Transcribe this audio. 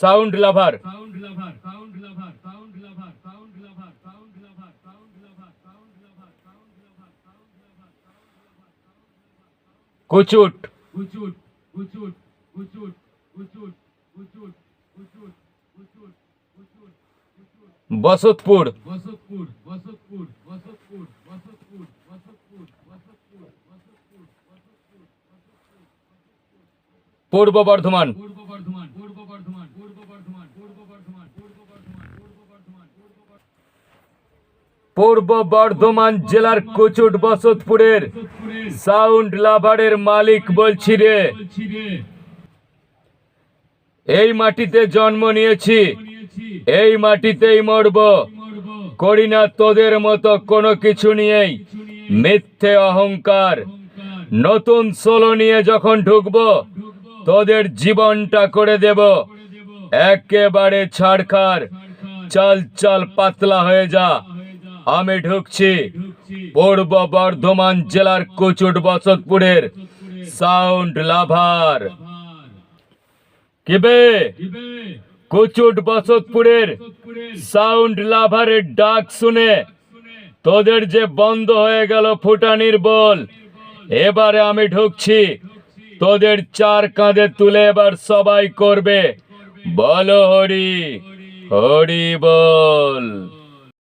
Sound lover कुचुट कुचुट कुचुट कुचुट कुचुट कुचुट कुचुट कुचुट कुचुट Basatpur Basatpur Basatpur Basatpur Basatpur Basatpur Basatpur Basatpur Purba Bardhaman पूर्व পূর্ব বর্ধমান পূর্ব বর্ধমান পূর্ব বর্ধমান পূর্ব বর্ধমান পূর্ব বর্ধমান, পূর্ব পূর্ব বর্ধমান জেলার কুচুট বসতপুরের সাউন্ড লাভারের মালিক বলছি রে। এই মাটিতে জন্ম নিয়েছি, এই মাটিতেই মরব। করি না তোদের মতো কোনো কিছু নিয়েই, মিথ্যে অহংকার। নতুন সোলো নিয়ে যখন ঢুকবো তোদের জীবনটা করে দেব। একেবারে ছাড়খার। চাল চাল পাতলা হয়ে যা। আমি ঢুকছি পূর্ব বর্ধমান জেলার কুচুট বসতপুরের সাউন্ড লাভার। ভার কিবে? কুচুট বসতপুরের সাউন্ড লাভারের ডাক শুনে তোদের যে বন্ধ হয়ে গেল ফুটানির বল। এবারে আমি ঢুকছি তোদের চার কাঁধে তুলে এবার সবাই করবে। বলো হরি হরি বল।